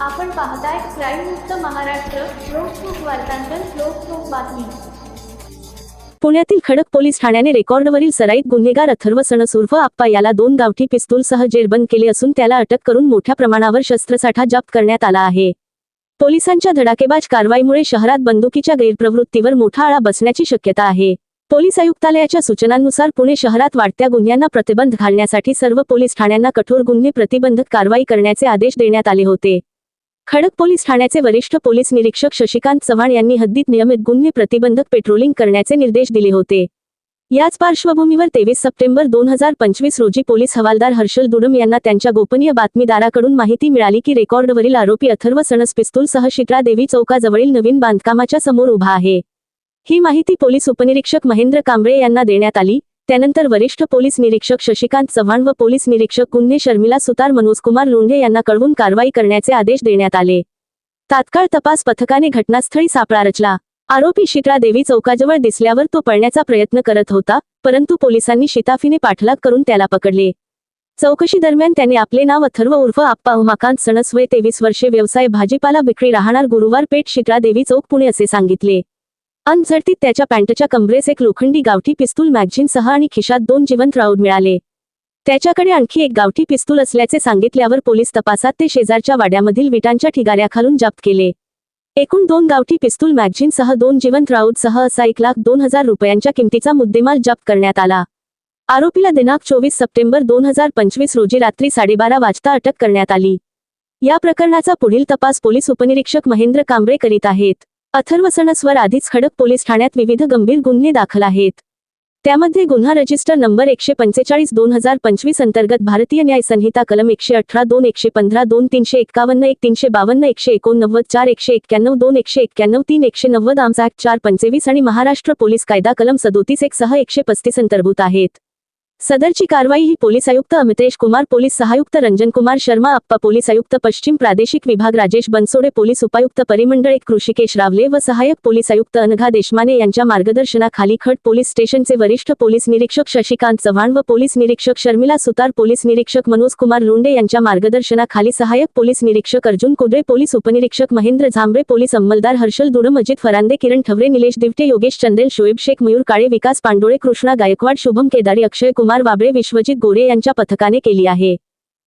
आपण पाहताय क्राईम मुक्त महाराष्ट्र लोकसुख वार्तांकन लोकसुख बातमी. पुण्यातील खडक पोलीस ठाण्याने रेकॉर्डवरील सराईत गुन्हेगार अथर्व सणसुर्फ आप्पा याला दोन गावठी पिस्तूलसह जेरबंद केले असून त्याला अटक करून मोठ्या प्रमाणावर शस्त्रसाठा जप्त करण्यात आला आहे. पोलिसांच्या धडाकेबाज कारवाईमुळे शहरात बंदुकीच्या गैरप्रवृत्तीवर मोठा आळा बसण्याची शक्यता आहे. पोलीस आयुक्तालयाच्या सूचनांनुसार पुणे शहरात वाढत्या गुन्ह्यांना प्रतिबंध घालण्यासाठी सर्व पोलीस ठाण्यांना कठोर गुन्हे प्रतिबंधक कारवाई करण्याचे आदेश देण्यात आले होते. खडक पोलीस ठाण्याचे वरिष्ठ पोलीस निरीक्षक शशिकांत चव्हाण यांनी हद्दीत नियमित गुन्हे प्रतिबंधक पेट्रोलिंग करण्याचे निर्देश दिले होते. याच पार्श्वभूमीवर तेवीस सप्टेंबर दोन हजार पंचवीस रोजी पोलीस हवालदार हर्षल दुडम यांना त्यांच्या गोपनीय बातमीदाराकडून माहिती मिळाली की रेकॉर्डवरील आरोपी अथर्व सणस पिस्तूलसह शित्रा देवी चौकाजवळील नवीन बांधकामाच्या समोर उभा आहे. ही माहिती पोलीस उपनिरीक्षक महेंद्र कांबळे यांना देण्यात आली. त्यानंतर वरिष्ठ पोलीस निरीक्षक शशिकांत चव्हाण व पोलीस निरीक्षक गुन्हे शर्मिला सुतार मनोजकुमार लोंढे यांना कळवून कारवाई करण्याचे आदेश देण्यात आले. तात्काळ तपास पथकाने घटनास्थळी सापळा रचला. आरोपी शित्रा देवी चौकाजवळ दिसल्यावर तो पळण्याचा प्रयत्न करत होता परंतु पोलिसांनी शिताफीने पाठलाग करून त्याला पकडले. चौकशी दरम्यान त्याने आपले नाव अथर्व उर्फ आप्पा उमाकांत सणस वय तेवीस वर्षे व्यवसाय भाजीपाला विक्री राहणार गुरुवार पेठ शित्रा देवी चौक पुणे असे सांगितले. अनझडतीत त्याच्या पॅन्टच्या कमरेस एक लोखंडी गावठी पिस्तूल मॅगझिनसह आणि खिशात दोन जिवंत राऊड मिळाले. त्याच्याकडे आणखी एक गावठी पिस्तूल असल्याचे सांगितल्यावर पोलीस तपासात ते शेजारच्या वाड्यामधील विटांच्या ठिगाऱ्याखालून जप्त केले. एकूण दोन गावठी पिस्तूल मॅगझिनसह दोन जिवंत राऊडसह असा एक लाख दोन हजार रुपयांच्या किमतीचा मुद्देमाल जप्त करण्यात आला. आरोपीला दिनांक चोवीस सप्टेंबर दोन हजार पंचवीस रोजी रात्री साडेबारा वाजता अटक करण्यात आली. या प्रकरणाचा पुढील तपास पोलीस उपनिरीक्षक महेंद्र कांबळे करीत आहेत. अथर्व सणसवर आधीच खडक पोलीस ठाण्यात विविध गंभीर गुन्हे दाखल आहेत. त्यामध्ये गुन्हा रजिस्टर नंबर एकशे पंचेचाळीस दोन हजार पंचवीस अंतर्गत भारतीय न्याय संहिता कलम एकशे अठरा दोन एकशे पंधरा दोन तीनशे एकावन्न एक तीनशे बावन्न एकशे एकोणनव्वद चार एकशे एक्क्याण्णव दोन एकशे एक्क्याण्णव तीन एकशे नव्वद आमचा चार पंचवीस आणि महाराष्ट्र पोलीस कायदा कलम सदोतीस एक सह एकशे पस्तीस अंतर्भूत आहेत. सदरची कारवाई ही पोलीस आयुक्त अमितेश कुमार पोलीस सहायुक्त रंजन कुमार शर्मा अप्पा पोलीस आयुक्त पश्चिम प्रादेशिक विभाग राजेश बनसोडे पोलीस उपायुक्त परिमंडळ एक कृषिकेश रावले व सहाय्यक पोलीस आयुक्त अनघा देशमाने यांच्या मार्गदर्शनाखाली खट पोलीस स्टेशनचे वरिष्ठ पोलीस निरीक्षक शशिकांत चव्हाण व पोलीस निरीक्षक शर्मिला सुतार पोलीस निरीक्षक मनोज कुमार लोंडे यांच्या मार्गदर्शनाखाली सहाय्यक पोलीस निरीक्षक अर्जुन कुद्रे पोलीस उपनिरीक्षक महेंद्र झांबरे पोलीस अंमलदार हर्षल दुडम अजित फरांदे किरण ठवरे निलेश दिवटे योगेश चंदेल शोएब शेख मयूर काळे विकास पांडोळे कृष्णा गायकवाड शुभम केदारी अक्षय कुमार वाबळे विश्वजित गोरे यांच्या पथकाने केली आहे.